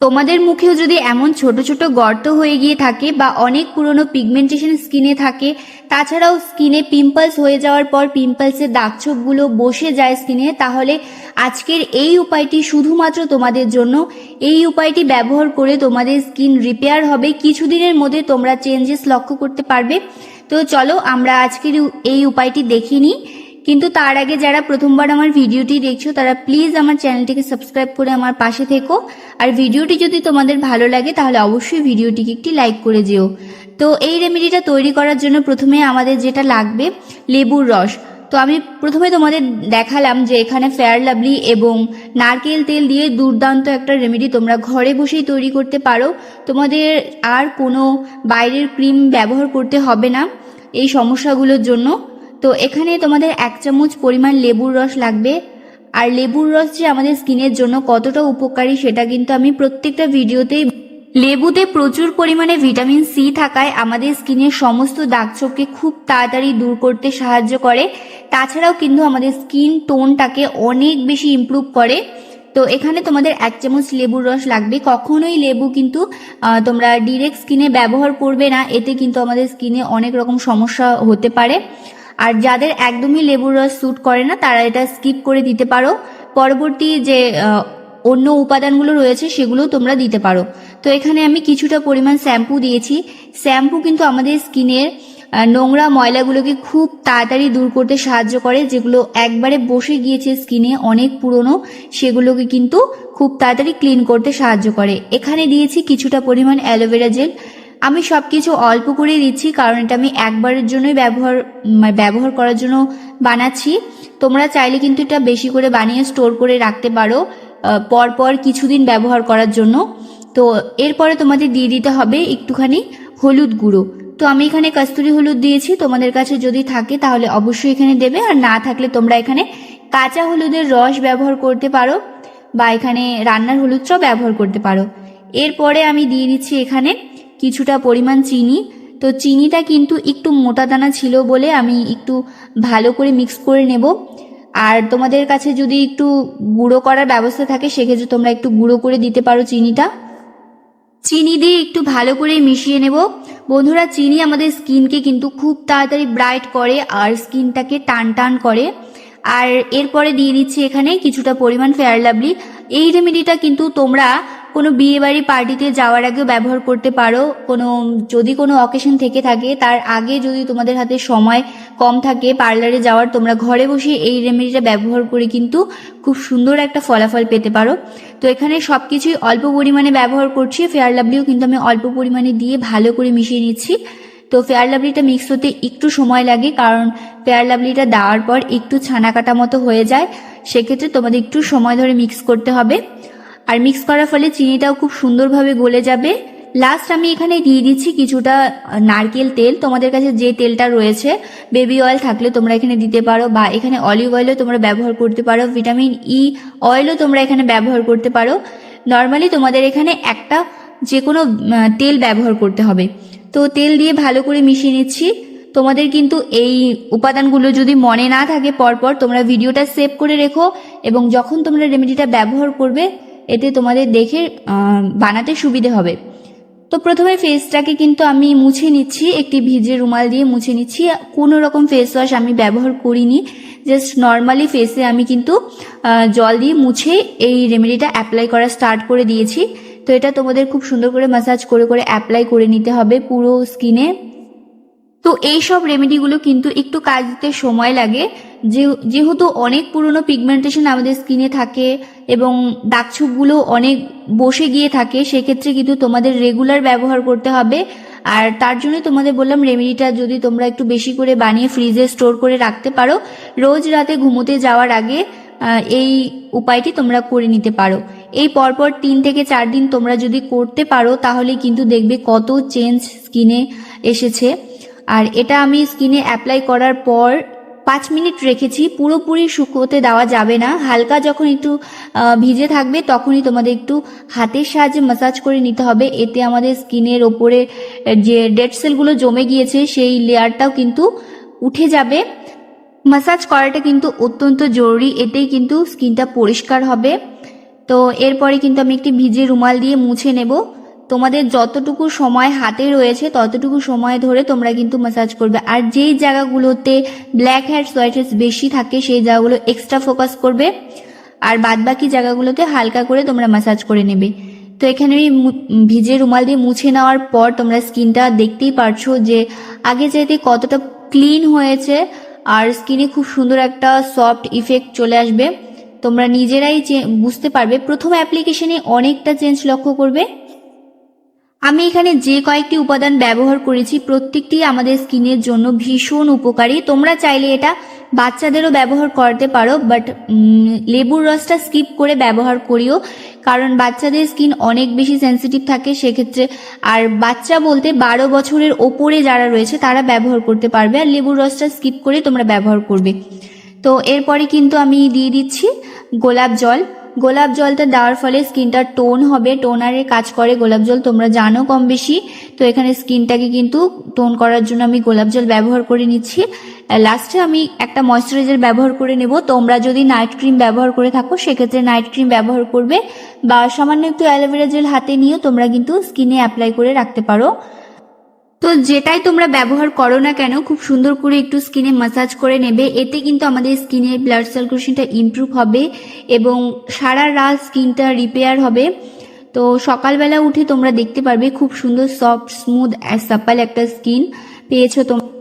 তোমাদের মুখেও যদি এমন ছোট ছোট গর্ত হয়ে গিয়ে থাকে বা অনেক পুরনো পিগমেন্টেশন স্কিনে থাকে, তাছাড়াও স্কিনে পিম্পলস হয়ে যাওয়ার পর পিম্পলসের দাগছোপগুলো বসে যায় স্কিনে তাহলে আজকের এই উপায়টি শুধুমাত্র তোমাদের জন্য। এই উপায়টি ব্যবহার করে তোমাদের স্কিন রিপেয়ার হবে। কিছুদিনের মধ্যে তোমরা চেঞ্জেস লক্ষ্য করতে পারবে। তো চলো আমরা আজকের এই উপায়টি দেখে নিই। কিন্তু তার আগে যারা প্রথমবার আমার ভিডিওটি দেখছ, তারা প্লিজ আমার চ্যানেলটিকে সাবস্ক্রাইব করে আমার পাশে থেকো। আর ভিডিওটি যদি তোমাদের ভালো লাগে, তাহলে অবশ্যই ভিডিওটিকে একটি লাইক করে যেও। তো এই রেমেডিটা তৈরি করার জন্য প্রথমে আমাদের যেটা লাগবে, লেবুর রস। তো আমি প্রথমে তোমাদের দেখালাম যে এখানে ফেয়ার লাভলি এবং নারকেল তেল দিয়ে দুর্দান্ত একটা রেমেডি তোমরা ঘরে বসেই তৈরি করতে পারো। তোমাদের আর কোনো বাইরের ক্রিম ব্যবহার করতে হবে না এই সমস্যাগুলোর জন্য। তো এখানে তোমাদের এক চামচ পরিমাণ লেবুর রস লাগবে। আর লেবুর রস যে আমাদের স্কিনের জন্য কতটা উপকারী সেটা কিন্তু আমি প্রত্যেকটা ভিডিওতেই লেবুতে প্রচুর পরিমাণে ভিটামিন সি থাকায় আমাদের স্কিনের সমস্ত দাগছোপকে খুব তাড়াতাড়ি দূর করতে সাহায্য করে। তাছাড়াও কিন্তু আমাদের স্কিন টোনটাকে অনেক বেশি ইমপ্রুভ করে। তো এখানে তোমাদের এক চামচ লেবুর রস লাগবে। কখনোই লেবু কিন্তু তোমরা ডিরেক্ট স্কিনে ব্যবহার করবে না। এতে কিন্তু আমাদের স্কিনে অনেক রকম সমস্যা হতে পারে। আর যাদের একদমই লেবুর রস স্যুট করে না, তারা এটা স্কিপ করে দিতে পারো। পরবর্তী যে অন্য উপাদানগুলো রয়েছে সেগুলো তোমরা দিতে পারো। তো এখানে আমি কিছুটা পরিমাণ শ্যাম্পু দিয়েছি। শ্যাম্পু কিন্তু আমাদের স্কিনের নোংরা ময়লাগুলোকে খুব তাড়াতাড়ি দূর করতে সাহায্য করে, যেগুলো একবারে বসে গিয়েছে স্কিনে অনেক পুরনো, সেগুলোকে কিন্তু খুব তাড়াতাড়ি ক্লিন করতে সাহায্য করে। এখানে দিয়েছি কিছুটা পরিমাণ অ্যালোভেরা জেল আমি সব কিছু অল্প করে দিচ্ছি, কারণ এটা আমি একবারের জন্যই ব্যবহার মানে ব্যবহার করার জন্য বানাচ্ছি। তোমরা চাইলে কিন্তু এটা বেশি করে বানিয়ে স্টোর করে রাখতে পারো পরপর কিছুদিন ব্যবহার করার জন্য। তো এরপরে তোমাদের দিয়ে দিতে হবে একটুখানি হলুদ গুঁড়ো। তো আমি এখানে কস্তুরি হলুদ দিয়েছি, তোমাদের কাছে যদি থাকে তাহলে অবশ্যই এখানে দেবে, আর না থাকলে তোমরা এখানে কাঁচা হলুদের রস ব্যবহার করতে পারো, বা এখানে রান্নার হলুদটাও ব্যবহার করতে পারো। এরপরে আমি দিয়ে দিচ্ছি এখানে কিছুটা পরিমাণ চিনি। তো চিনিটা কিন্তু একটু মোটা দানা ছিল বলে আমি একটু ভালো করে মিক্স করে নেব। আর তোমাদের কাছে যদি একটু গুঁড়ো করার ব্যবস্থা থাকে, সেক্ষেত্রে তোমরা একটু গুঁড়ো করে দিতে পারো চিনিটা। চিনি দিয়ে একটু ভালো করে মিশিয়ে নেব। বন্ধুরা, চিনি আমাদের স্কিনকে কিন্তু খুব তাড়াতাড়ি ব্রাইট করে আর স্কিনটাকে টান টান করে। আর এরপরে দিয়ে দিচ্ছি এখানে কিছুটা পরিমাণ ফেয়ার লাভলি এই রেমেডিটা কিন্তু তোমরা কোনো বিয়ে বাড়ি পার্টিতে যাওয়ার আগেও ব্যবহার করতে পারো। কোনো, যদি কোনো অকেশন থেকে থাকে, তার আগে যদি তোমাদের হাতে সময় কম থাকে পার্লারে যাওয়ার, তোমরা ঘরে বসে এই রেমেডিটা ব্যবহার করে কিন্তু খুব সুন্দর একটা ফলাফল পেতে পারো। তো এখানে সব কিছুই অল্প পরিমাণে ব্যবহার করছি। ফেয়ার লাভলিও কিন্তু আমি অল্প পরিমাণে দিয়ে ভালো করে মিশিয়ে নিচ্ছি। তো ফেয়ার লাভলিটা মিক্স হতে একটু সময় লাগে, কারণ ফেয়ার লাভলিটা দেওয়ার পর একটু ছানা কাটা মতো হয়ে যায়। সেক্ষেত্রে তোমাদের একটু সময় ধরে মিক্স করতে হবে। আর মিক্স করার ফলে চিনিটাও খুব সুন্দরভাবে গলে যাবে। লাস্ট আমি এখানে দিয়ে দিচ্ছি কিছুটা নারকেল তেল। তোমাদের কাছে যে তেলটা রয়েছে বেবি অয়েল থাকলে তোমরা এখানে দিতে পারো বা এখানে অলিভ অয়েলও তোমরা ব্যবহার করতে পারো। ভিটামিন ই অয়েলও তোমরা এখানে ব্যবহার করতে পারো। নর্মালি তোমাদের এখানে একটা যে কোনো তেল ব্যবহার করতে হবে। তো তেল দিয়ে ভালো করে মিশিয়ে নিচ্ছি। তোমাদের কিন্তু এই উপাদানগুলো যদি মনে না থাকে, পরপর তোমরা ভিডিওটা সেভ করে রেখো এবং যখন তোমরা রেমেডিটা ব্যবহার করবে এতে তোমাদের দেখে বানাতে সুবিধে হবে। তো প্রথমে ফেসটাকে কিন্তু আমি মুছে নিচ্ছি, একটি ভিজে রুমাল দিয়ে মুছে নিচ্ছি। কোনো রকম ফেস ওয়াশ আমি ব্যবহার করিনি জাস্ট নর্মালি ফেসে আমি কিন্তু জল দিয়ে মুছে এই রেমেডিটা অ্যাপ্লাই করা স্টার্ট করে দিয়েছি। তো এটা তোমাদের খুব সুন্দর করে ম্যাসাজ করে করে অ্যাপ্লাই করে নিতে হবে পুরো স্কিনে তো এই সব রেমেডিগুলো কিন্তু একটু কাজ দিতে সময় লাগে। যেহেতু অনেক পুরনো পিগমেন্টেশন আমাদের স্কিনে থাকে এবং দাগছোপগুলো অনেক বসে গিয়ে থাকে, সেক্ষেত্রে কিন্তু তোমাদের রেগুলার ব্যবহার করতে হবে। আর তার জন্য তোমাদের বললাম রেমেডিটা যদি তোমরা একটু বেশি করে বানিয়ে ফ্রিজে স্টোর করে রাখতে পারো, রোজ রাতে ঘুমোতে যাওয়ার আগে এই উপায়টি তোমরা করে নিতে পারো। এই পরপর তিন থেকে চার দিন তোমরা যদি করতে পারো, তাহলে কিন্তু দেখবে কত চেঞ্জ স্কিনে এসেছে। আর এটা আমি স্কিনে অ্যাপ্লাই করার পর পাঁচ মিনিট রেখেছি। পুরোপুরি শুকোতে দেওয়া যাবে না। হালকা যখন একটু ভিজে থাকবে তখনই তোমাদের একটু হাতের সাহায্যে মাসাজ করে নিতে হবে। এতে আমাদের স্কিনের ওপরে যে ডেড সেলগুলো জমে গিয়েছে, সেই লেয়ারটাও কিন্তু উঠে যাবে। মাসাজ করাটা কিন্তু অত্যন্ত জরুরি। এতেই কিন্তু স্কিনটা পরিষ্কার হবে। তো এরপরে কিন্তু আমি একটি ভিজে রুমাল দিয়ে মুছে নেব। তোমাদের যতটুকু সময় হাতে রয়েছে, ততটুকু সময় ধরে তোমরা কিন্তু ম্যাসাজ করবে। আর যেই জায়গাগুলোতে ব্ল্যাক হেডস হোয়াইট হেডস বেশি থাকে, সেই জায়গাগুলো এক্সট্রা ফোকাস করবে। আর বাদ বাকি জায়গাগুলোতে হালকা করে তোমরা ম্যাসাজ করে নেবে। তো এখানে আমি ভিজে রুমাল দিয়ে মুছে নেওয়ার পর তোমরা স্কিনটা দেখতেই পারছ যে আগে চাইতে কতটা ক্লিন হয়েছে, আর স্কিনে খুব সুন্দর একটা সফট ইফেক্ট চলে আসবে। তোমরা নিজেরাই বুঝতে পারবে। প্রথম অ্যাপ্লিকেশনে অনেকটা চেঞ্জ লক্ষ্য করবে। আমি এখানে যে কয়েকটি উপাদান ব্যবহার করেছি, প্রত্যেকটি আমাদের স্কিনের জন্য ভীষণ উপকারী। তোমরা চাইলে এটা বাচ্চাদেরও ব্যবহার করতে পারো বাট লেবুর রসটা স্কিপ করে ব্যবহার করিও, কারণ বাচ্চাদের স্কিন অনেক বেশি সেন্সিটিভ থাকে। সেক্ষেত্রে, আর বাচ্চা বলতে বারো বছরের ওপরে যারা রয়েছে, তারা ব্যবহার করতে পারবে, আর লেবুর রসটা স্কিপ করে তোমরা ব্যবহার করবে। তো এরপরে কিন্তু আমি দিয়ে দিচ্ছি গোলাপ জল। গোলাপ জলটা দেওয়ার ফলে স্কিনটা টোন হবে, টোনারের কাজ করে গোলাপ জল, তোমরা জানো কম বেশি। তো এখানে স্কিনটাকে কিন্তু টোন করার জন্য আমি গোলাপ জল ব্যবহার করে নিচ্ছি। লাস্টে আমি একটা ময়শ্চারাইজার ব্যবহার করে নেব। তোমরা যদি নাইট ক্রিম ব্যবহার করে থাকো, সেক্ষেত্রে নাইট ক্রিম ব্যবহার করবে। বা সামান্য একটু অ্যালোভেরা জেল হাতে নিয়েও তোমরা কিন্তু স্কিনে অ্যাপ্লাই করে রাখতে পারো। তো যেটাই তোমরা ব্যবহার করো না কেন, খুব সুন্দর করে একটু স্কিনে মাসাজ করে নেবে। এতে কিন্তু আমাদের স্কিনের ব্লাড সার্কুলেশনটা ইমপ্রুভ হবে এবং সারা রাত স্কিনটা রিপেয়ার হবে। তো সকালবেলা উঠে তোমরা দেখতে পারবে খুব সুন্দর সফট স্মুথ সাপাল একটা স্কিন পেয়েছ তোমরা।